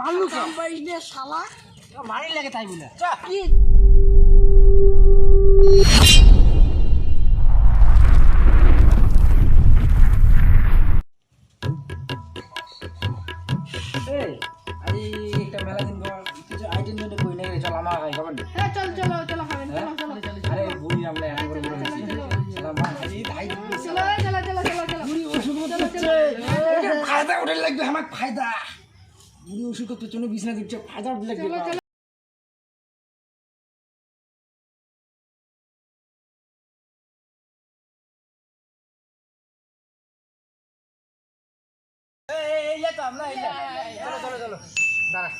ভালো কাম পাইস নে শালা মারি লাগে তাই বলে ফায়দা ওঠে লাগবে আমার ফায়দা বুড়ি ওষুধ করতে জন্য বিছনা দিচ্ছে ফায়দা ওঠে লাগবে তো দাঁড়া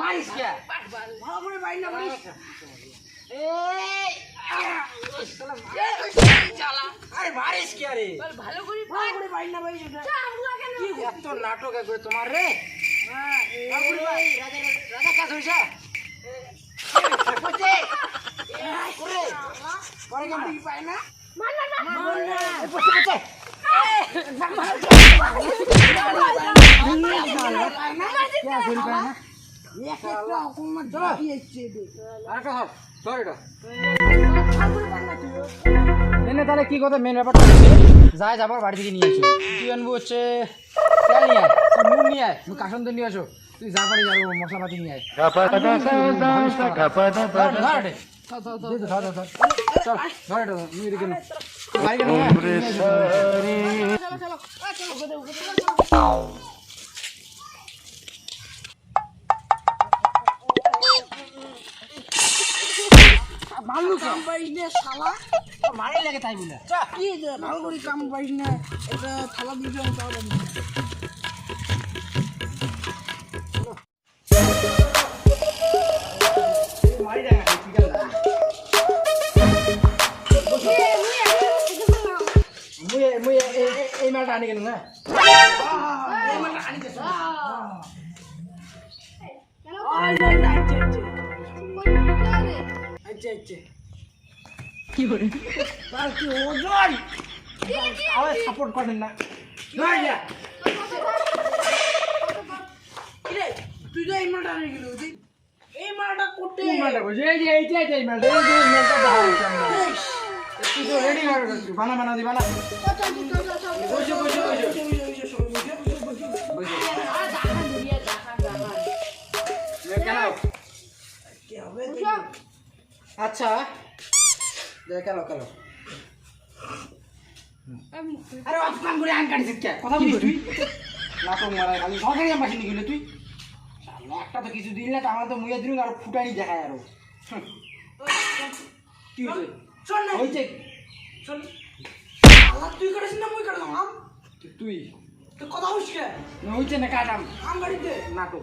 মারিস কে ভালো করে বাইর না মারিস করে করে না নাটক করে তোমার রে রাজা কাজ হয়েছে পায় না অকম্মা জ্বালি এসছে এনে তাহলে কি কথা? মেন ব্যাপারটা হচ্ছে যাই যাবার বাড়ি থেকে নিয়ে এসো। তুই হচ্ছে নিয়ে আয়। নুন নিয়ে আয় তুই কাসন তো নিয়ে আসো। তুই যা পারি যাব মশলাপাতি নিয়ে আয়। ধর, ভালো কাম পাইস নে শালা মারি লাগে তাই বলে। কি ভালো কাম পাইস না, এটা থালা দিতে হবে তাহলে। মুই মুই এ- এ- এ- এই মালটা আনি কেন না আচ্ছা আচ্ছা তার কি ওজন আবার সাপোর্ট করেন না না ইয়া কিরে তুই তো এই মালটা আনে গেল এই মালটা কোন মালটা এই যে এই মালটা এই যে এই মালটা বানা বানা, দি, বানা। বসে বসে বসে। আচ্ছা। কেন কেন? আরে কাম করে আন কাটিস কথা বলিস তুই? নাটক মারাই খালি। সরকারি শুনি গেলে তুই? একটা তো কিছু দিলে তো আমার তো মুয়ে দিন আর ফুটানি দেখায় আরও। কি হয়েছে চল না। হয়েছে চল। আল্লাহ তুই করিস না মুই করলাম আম? তুই। তো কথা হইস কে? হয়েছে না কাটাম। আম গাড়িতে নাটক।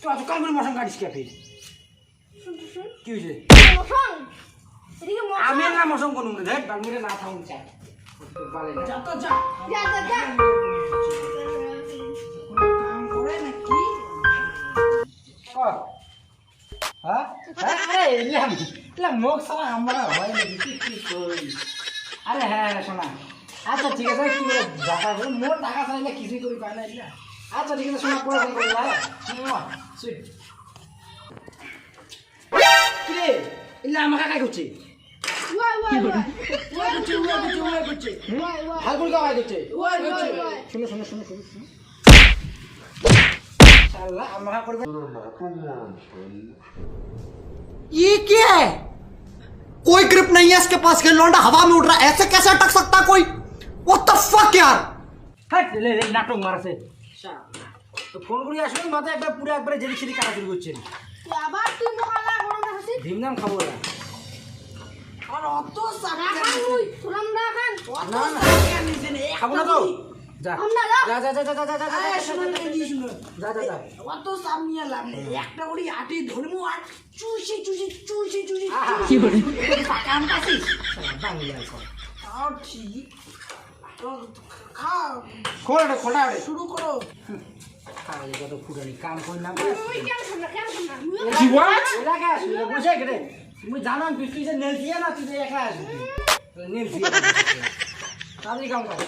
তুই অত কাম করে মশন কাটিস কে ফির কি হয়েছে আমি না মশন কোন দেখ বাংলাদেশে না থাকুন চাই বালে না। যা তো যা। কাম করে নাকি কর। হ্যাঁ? হ্যাঁ? এলাম মুখ সারা আমরা হয় নাকি কি কি করি আরে হ্যাঁ, হ্যাঁ শোনা। আচ্ছা ঠিক আছে কি বলে টাকা বলে মোর টাকা ছাড়া এগুলো কিছুই করি পায় না এগুলো আচ্ছা ঠিক আছে শোনা পরে ফোন করি সুইট। কিরে এগুলো আমাকে কাকাই করছে শুনো শুনো শুনো শুনো कोई ग्रिप नहीं है इसके पास ये लौंडा हवा में उड़ रहा है ऐसे कैसे अटक सकता है कोई What the fuck यार হ্যাঁ লে লে নাটক মারাছে তো ফোন করে আসবেন মাথায় একবার পুরো একবারে জেলি ছিলি কাটাচুরি করছেন আবার তুই মহালা গরম দেখাছিস ভীমনাম খাবো না আর অত সাকা খান মুই তোরাম না খান অত না, না। সাকা নিছে না খাবো না তো যা। যা যা যা যা যা যা যা যা যা যা অত সাপ নিয়ে লাভ নেই একটা করে হাতে ধরবো আর চুষি চুষি চুষি চুষি। পাকা আম বাংলা। ঠিক তো খাও খোল খোলা শুরু করো ফুটানি কাম করি না এলাকা আসবি বুঝে গেলে তুমি জানো তুই তুই যে নেল না তুই যে একা আসবি নেল দিয়ে তাড়াতাড়ি কাম কর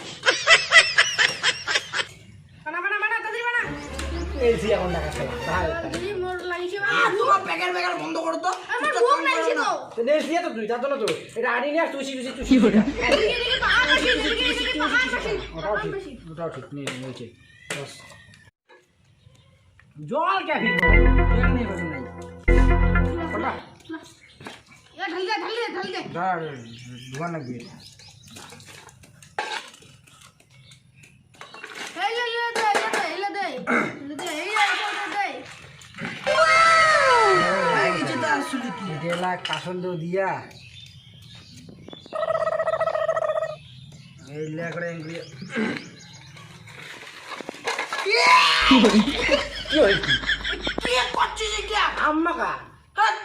দিয়ে এখন টাকা খেলা বন্ধ করো তো। আমার ভুক লাগিছে তো। তুই তার জন্য তো। এটা আনি নিয়ে তুই তুই তুই কি এদিকে এদিকে পাহাড় পাশে এদিকে এদিকে পাহাড় পাশে ওটাও ঠিক নিচে বস। জল কে ফিট তেল নেই। ওটা ঢাল দে ঢাল দে ঢাল দে। ধর ধোয়া লাগবে এই লে লে দে এই লে দে লে দে এই লে দে হয়ে গেছে তো আসলে কি ডেলা কাসল দেও দিয়া। এই লে করে এঙ্গি কি হইছে কি করছিস আম্মা কা হাত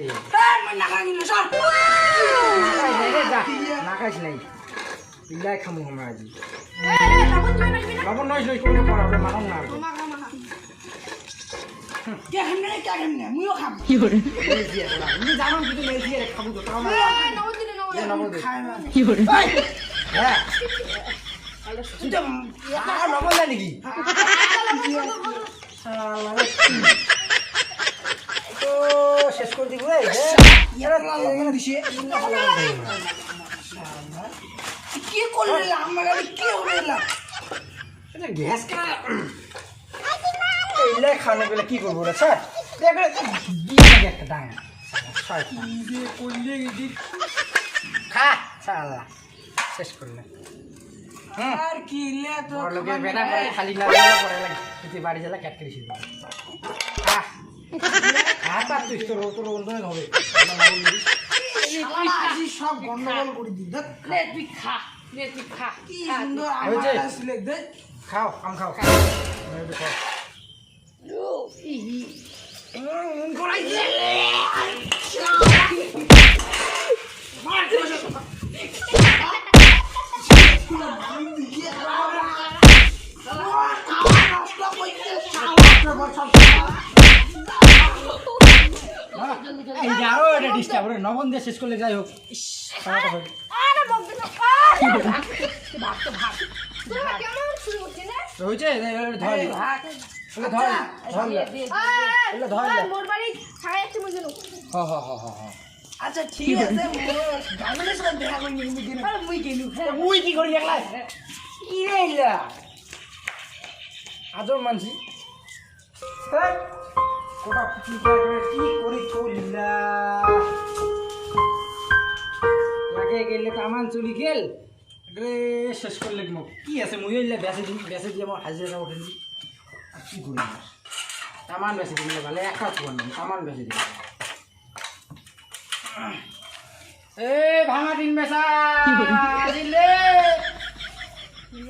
এই। হ্যাঁ নাকাইছ নাই? ইলাই খামু আমরা আজি। এই এই লবণ তুই না? লবণ নইছ নইছ করে পড়া মানাম না কে খাম না কে খাম। না মুইও খাম নেল দিয়ে পড়া তুমি জানো কিন্তু নেল দিয়ে খাব তো তাও না নবদ দিলে নবদ দে। খাই না হ্যাঁ তুই তো আর লবণ দেয় নাকি। তো শেষ করে দিব দিছে। কি করলে আমার কি হলো? গ্যাস কেন এইলে খানে পেলে কি করব রে স্যার? দেখে একটা ডাঙা। খা শালা শেষ করলে। আর কি তো বড় বেটা করে খালি না দিলে লাগে। তুই বাড়ি জ্বালা ক্যাট করিস খা। খা তুই তোর হবে। সব গন্ডগোল করে দি দেখ। লে তুই খা লে তুই খা কি সুন্দর আমার আসলে দেখ। খাও আম খাও। খাও গড়াই দে এই যে আরও এটা ডিস্টার্ব ওরে নবম দিয়ে শেষ করলে যাই হোক হয়েছে আচ্ছা। ঠিক আছে মুই মুই কি করি একলা কি রে ইলা মানছি। হেই, কি করে কি করি কইলা? লাগে গেলে কামান চলি গেল। রে শেষ করলে কি? আছে মুই বেসে দিই বেসে দিয়ে আমার হাজিরা ওঠেনি আর কি করি তামান বেসে দিলে ভালো একা খবর নেই কামান বেসে দিলে এ, ভাঙা দিন বেসা দিলে।